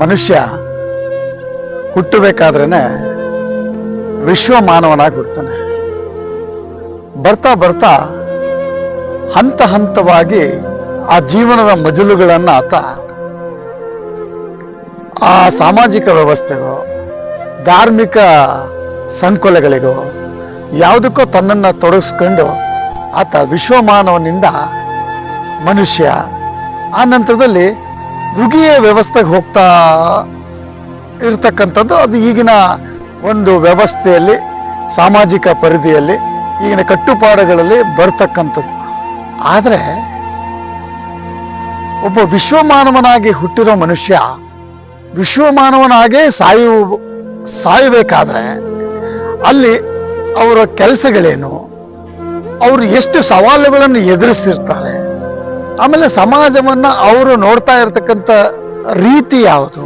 ಮನುಷ್ಯ ಹುಟ್ಟಬೇಕಾದ್ರೇ ವಿಶ್ವ ಮಾನವನಾಗಿ ಹುಡ್ತಾನೆ ಬರ್ತಾ ಬರ್ತಾ ಹಂತ ಹಂತವಾಗಿ ಆ ಜೀವನದ ಮಜಲುಗಳನ್ನು ಆತ ಆ ಸಾಮಾಜಿಕ ವ್ಯವಸ್ಥೆಗೋ, ಧಾರ್ಮಿಕ ಸಂಕೊಲೆಗಳಿಗೋ, ಯಾವುದಕ್ಕೋ ತನ್ನನ್ನು ತೊಡಗಿಸ್ಕೊಂಡು ಆತ ವಿಶ್ವಮಾನವನಿಂದ ಮನುಷ್ಯ. ಆ ನಂತರದಲ್ಲಿ ರುಗಿಯ ವ್ಯವಸ್ಥೆಗೆ ಹೋಗ್ತಾ ಇರ್ತಕ್ಕಂಥದ್ದು. ಅದು ಈಗಿನ ಒಂದು ವ್ಯವಸ್ಥೆಯಲ್ಲಿ, ಸಾಮಾಜಿಕ ಪರಿಧಿಯಲ್ಲಿ, ಈಗಿನ ಕಟ್ಟುಪಾಡುಗಳಲ್ಲಿ ಬರ್ತಕ್ಕಂಥದ್ದು. ಆದರೆ, ಒಬ್ಬ ವಿಶ್ವಮಾನವನಾಗಿ ಹುಟ್ಟಿರೋ ಮನುಷ್ಯ, ವಿಶ್ವಮಾನವನಾಗೇ ಸಾಯು, ಸಾಯಬೇಕಾದ್ರೆ, ಅಲ್ಲಿ ಅವರ ಕೆಲಸಗಳೇನು, ಅವರು ಎಷ್ಟು ಸವಾಲುಗಳನ್ನು ಎದುರಿಸಿರ್ತಾರೆ ಆಮೇಲೆ ಸಮಾಜವನ್ನ ಅವರು ನೋಡ್ತಾ ಇರತಕ್ಕಂಥ ರೀತಿ ಯಾವುದು?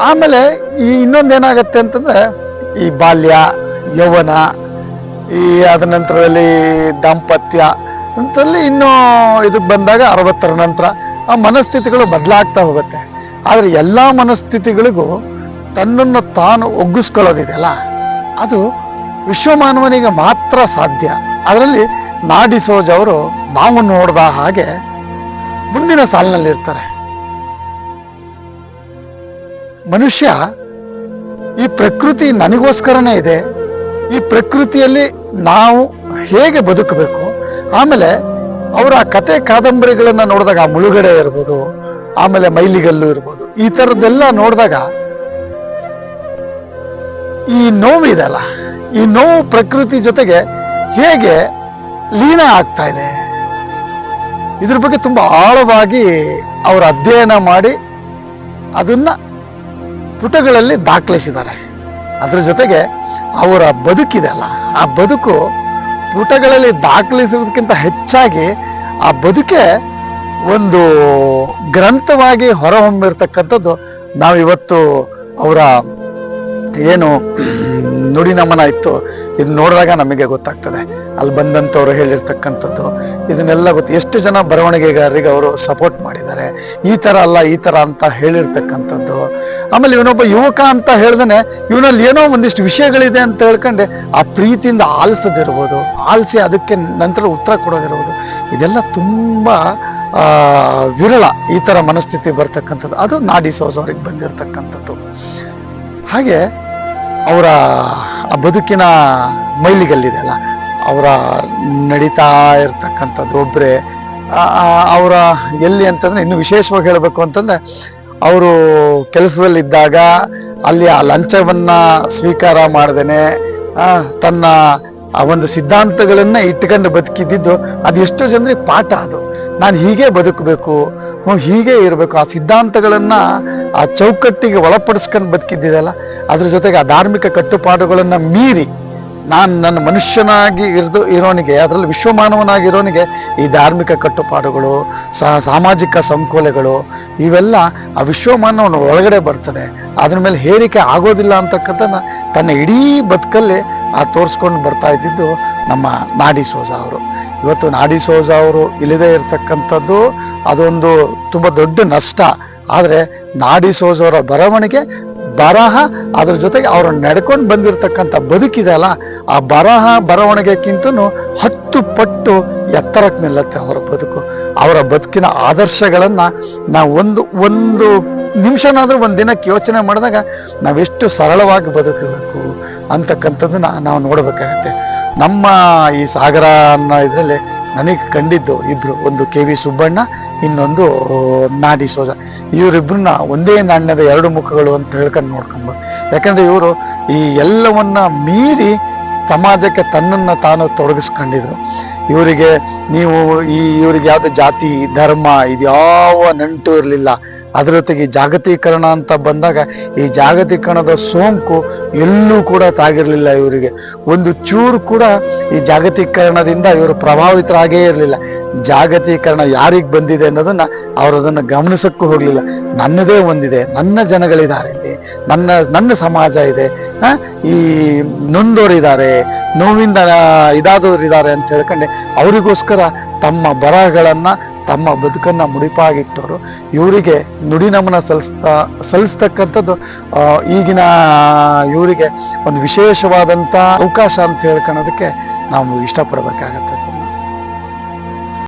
ಆಮೇಲೆ ಈ ಇನ್ನೊಂದೇನಾಗತ್ತೆ ಅಂತಂದ್ರೆ, ಈ ಬಾಲ್ಯ, ಯೌವನ, ಈ ಅದ ನಂತರದಲ್ಲಿ ದಾಂಪತ್ಯ, ಅಂತಲ್ಲಿ ಇನ್ನೂ ಇದಕ್ಕೆ ಬಂದಾಗ ಅರವತ್ತರ ನಂತರ ಆ ಮನಸ್ಥಿತಿಗಳು ಬದಲಾಗ್ತಾ ಹೋಗುತ್ತೆ. ಆದರೆ ಎಲ್ಲ ಮನಸ್ಥಿತಿಗಳಿಗೂ ತನ್ನನ್ನು ತಾನು ಒಗ್ಗಿಸ್ಕೊಳ್ಳೋದಿದೆಯಲ್ಲ? ಅದು ವಿಶ್ವಮಾನವನಿಗೆ ಮಾತ್ರ ಸಾಧ್ಯ. ಅದರಲ್ಲಿ ನಾಡಿಸೋಜ್ ಅವರು ನಾವು ನೋಡಿದ ಹಾಗೆ ಮುಂದಿನ ಸಾಲಿನಲ್ಲಿ ಇರ್ತಾರೆ. ಮನುಷ್ಯ ಈ ಪ್ರಕೃತಿ ನನಗೋಸ್ಕರನೇ ಇದೆ. ಈ ಪ್ರಕೃತಿಯಲ್ಲಿ ನಾವು ಹೇಗೆ ಬದುಕಬೇಕು? ಆಮೇಲೆ ಅವರ ಕತೆ ಕಾದಂಬರಿಗಳನ್ನು ನೋಡಿದಾಗ ಮುಳುಗಡೆ ಇರ್ಬೋದು, ಆಮೇಲೆ ಮೈಲಿಗಲ್ಲು ಇರ್ಬೋದು, ಈ ಥರದ್ದೆಲ್ಲ ನೋಡಿದಾಗ ಈ ನೋವಿದೆಲ್ಲ ಈ ನೋವು ಪ್ರಕೃತಿ ಜೊತೆಗೆ ಹೇಗೆ ಲೀನ ಆಗ್ತಾ ಇದೆ? ಇದ್ರ ಬಗ್ಗೆ ತುಂಬಾ ಆಳವಾಗಿ ಅವರು ಅಧ್ಯಯನ ಮಾಡಿ ಅದನ್ನ ಪುಟಗಳಲ್ಲಿ ದಾಖಲಿಸಿದ್ದಾರೆ. ಅದ್ರ ಜೊತೆಗೆ ಅವರ ಬದುಕಿದೆಲ್ಲ ಆ ಬದುಕು ಪುಟಗಳಲ್ಲಿ ದಾಖಲಿಸುವುದಕ್ಕಿಂತ ಹೆಚ್ಚಾಗಿ ಆ ಬದುಕೆ ಒಂದು ಗ್ರಂಥವಾಗಿ ಹೊರಹೊಮ್ಮಿರ್ತಕ್ಕಂಥದ್ದು ನಾವಿವತ್ತು ಅವರ ಏನು ನುಡಿ ನಮನ ಇತ್ತು ಇದು ನೋಡಿದಾಗ ನಮಗೆ ಗೊತ್ತಾಗ್ತದೆ. ಅಲ್ಲಿ ಬಂದಂಥವ್ರು ಹೇಳಿರ್ತಕ್ಕಂಥದ್ದು. ಇದನ್ನೆಲ್ಲ ಗೊತ್ತು, ಎಷ್ಟು ಜನ ಬರವಣಿಗೆಗಾರರಿಗೆ ಅವರು ಸಪೋರ್ಟ್ ಮಾಡಿದ್ದಾರೆ. ಈ ಥರ ಅಲ್ಲ, ಈ ಥರ ಅಂತ ಹೇಳಿರ್ತಕ್ಕಂಥದ್ದು. ಆಮೇಲೆ ಇವನೊಬ್ಬ ಯುವಕ ಅಂತ ಹೇಳ್ದೇ ಇವನಲ್ಲಿ ಏನೋ ಒಂದಿಷ್ಟು ವಿಷಯಗಳಿದೆ ಅಂತ ಹೇಳ್ಕೊಂಡೆ, ಆ ಪ್ರೀತಿಯಿಂದ ಆಲಿಸೋದಿರ್ಬೋದು. ಆಲಿಸಿ ಅದಕ್ಕೆ ನಂತರ ಉತ್ತರ ಕೊಡೋದಿರ್ಬೋದು. ಇದೆಲ್ಲ ತುಂಬ ವಿರಳ ಈ ಥರ ಮನಸ್ಥಿತಿ ಬರ್ತಕ್ಕಂಥದ್ದು. ಅದು ನಾಡಿ ಸೋಜ್ ಅವ್ರಿಗೆ ಬಂದಿರತಕ್ಕಂಥದ್ದು. ಹಾಗೆ ಅವರ ಆ ಬದುಕಿನ ಮೈಲಿಗಲ್ಲಿದೆಯಲ್ಲ, ಅವರ ನಡೀತಾ ಇರ್ತಕ್ಕಂಥದ್ದು ಒಬ್ಬರೇ ಅವರ ಎಲ್ಲಿ ಅಂತಂದ್ರೆ ಇನ್ನು ವಿಶೇಷವಾಗಿ ಹೇಳಬೇಕು ಅಂತಂದ್ರೆ, ಅವರು ಕೆಲಸದಲ್ಲಿದ್ದಾಗ ಅಲ್ಲಿ ಆ ಲಂಚವನ್ನು ಸ್ವೀಕಾರ ಮಾಡ್ದೇನೆ ತನ್ನ ಆ ಒಂದು ಸಿದ್ಧಾಂತಗಳನ್ನ ಇಟ್ಕೊಂಡು ಬದುಕಿದ್ದಿದ್ದು, ಅದು ಎಷ್ಟೋ ಜನರಿಗೆ ಪಾಠ ಅದು. ನಾನು ಹೀಗೆ ಬದುಕಬೇಕು ಹೀಗೆ ಇರಬೇಕು. ಆ ಸಿದ್ಧಾಂತಗಳನ್ನ ಆ ಚೌಕಟ್ಟಿಗೆ ಒಳಪಡಿಸ್ಕೊಂಡು ಬದುಕಿದ್ದಿದೆಯಲ್ಲ ಅದ್ರ ಜೊತೆಗೆ ಆ ಧಾರ್ಮಿಕ ಕಟ್ಟುಪಾಡುಗಳನ್ನು ಮೀರಿ ನಾನು ನನ್ನ ಮನುಷ್ಯನಾಗಿ ಇರ್ದು ಇರೋನಿಗೆ, ಅದರಲ್ಲಿ ವಿಶ್ವಮಾನವನಾಗಿರೋನಿಗೆ ಈ ಧಾರ್ಮಿಕ ಕಟ್ಟುಪಾಡುಗಳು ಸಾಮಾಜಿಕ ಸಂಕೋಲೆಗಳು, ಇವೆಲ್ಲ ಆ ವಿಶ್ವಮಾನವನ ಒಳಗಡೆ ಬರ್ತದೆ ಅದ್ರ ಮೇಲೆ ಹೇರಿಕೆ ಆಗೋದಿಲ್ಲ ಅಂತಕ್ಕಂಥದ್ದನ್ನ ತನ್ನ ಇಡೀ ಬದುಕಲ್ಲಿ ಆ ತೋರಿಸ್ಕೊಂಡು ಬರ್ತಾ ಇದ್ದಿದ್ದು ನಮ್ಮ ನಾಡಿ ಸೋಜ ಅವರು. ಇವತ್ತು ನಾಡಿ ಸೋಜ ಅವರು ಇಲ್ಲದೇ ಇರತಕ್ಕಂಥದ್ದು ಅದೊಂದು ತುಂಬ ದೊಡ್ಡ ನಷ್ಟ. ಆದರೆ ನಾಡಿ ಸೋಜ ಅವರ ಬರವಣಿಗೆ, ಬರಹ, ಅದ್ರ ಜೊತೆಗೆ ಅವರು ನಡ್ಕೊಂಡು ಬಂದಿರತಕ್ಕಂಥ ಬದುಕಿದೆಯಲ್ಲ ಆ ಬರಹ ಬರವಣಿಗೆಕ್ಕಿಂತನೂ ಹತ್ತು ಪಟ್ಟು ಎತ್ತರಕ್ಕೆ ನಿಲ್ಲತ್ತೆ ಅವರ ಬದುಕು. ಅವರ ಬದುಕಿನ ಆದರ್ಶಗಳನ್ನು ನಾವು ಒಂದು ಒಂದು ನಿಮಿಷನಾದರೂ ಒಂದು ದಿನಕ್ಕೆ ಯೋಚನೆ ಮಾಡಿದಾಗ ನಾವೆಷ್ಟು ಸರಳವಾಗಿ ಬದುಕಬೇಕು ಅಂತಕ್ಕಂಥದ್ದನ್ನ ನಾವು ನೋಡಬೇಕಾಗತ್ತೆ. ನಮ್ಮ ಈ ಸಾಗರ ಅನ್ನೋ ಇದರಲ್ಲಿ ನನಗೆ ಕಂಡಿದ್ದು ಇಬ್ರು. ಒಂದು ಕೆ ವಿ ಸುಬ್ಬಣ್ಣ, ಇನ್ನೊಂದು ನಾಡಿ ಸೋಜ. ಇವರಿಬ್ಬರನ್ನ ಒಂದೇ ನಾಣ್ಯದ ಎರಡು ಮುಖಗಳು ಅಂತ ಹೇಳ್ಕೊಂಡು ನೋಡ್ಕೊಂಡು ಯಾಕಂದ್ರೆ ಇವರು ಈ ಎಲ್ಲವನ್ನ ಮೀರಿ ಸಮಾಜಕ್ಕೆ ತನ್ನನ್ನು ತಾನು ತೊಡಗಿಸ್ಕೊಂಡಿದ್ರು. ಇವರಿಗೆ ನೀವು ಈ ಇವರಿಗೆ ಯಾವುದೇ ಜಾತಿ, ಧರ್ಮ ಇದ್ಯಾವ ನಂಟು ಇರಲಿಲ್ಲ ಅದ್ರ ಜೊತೆಗೆ ಜಾಗತೀಕರಣ ಅಂತ ಬಂದಾಗ ಈ ಜಾಗತೀಕರಣದ ಸೋಂಕು ಎಲ್ಲೂ ಕೂಡ ತಾಗಿರಲಿಲ್ಲ ಇವರಿಗೆ. ಒಂದು ಚೂರು ಕೂಡ ಈ ಜಾಗತೀಕರಣದಿಂದ ಇವರು ಪ್ರಭಾವಿತರಾಗೇ ಇರಲಿಲ್ಲ. ಜಾಗತೀಕರಣ ಯಾರಿಗೆ ಬಂದಿದೆ ಅನ್ನೋದನ್ನು ಅವರು ಅದನ್ನು ಗಮನಿಸೋಕ್ಕೂ ಹೋಗಲಿಲ್ಲ. ನನ್ನದೇ ಒಂದಿದೆ, ನನ್ನ ಜನಗಳಿದ್ದಾರೆ ನನ್ನ ನನ್ನ ಸಮಾಜ ಇದೆ ಈ ನೊಂದೋರಿದ್ದಾರೆ, ನೋವಿಂದ ಇದಾದವರಿದ್ದಾರೆ ಅಂತ ಹೇಳ್ಕೊಂಡೆ. ಅವರಿಗೋಸ್ಕರ ತಮ್ಮ ಬರಹಗಳನ್ನ ತಮ್ಮ ಬದುಕನ್ನು ಮುಡಿಪಾಗಿಟ್ಟವರು ಇವರಿಗೆ ನುಡಿ ನಮನ ಸಲ್ಲಿಸ್ತಾ ಸಲ್ಲಿಸ್ತಕ್ಕಂಥದ್ದು ಈಗಿನ ಇವರಿಗೆ ಒಂದು ವಿಶೇಷವಾದಂಥ ಅವಕಾಶ ಅಂತ ಹೇಳ್ಕೊಳೋದಕ್ಕೆ ನಾವು ಇಷ್ಟಪಡಬೇಕಾಗತ್ತೆ.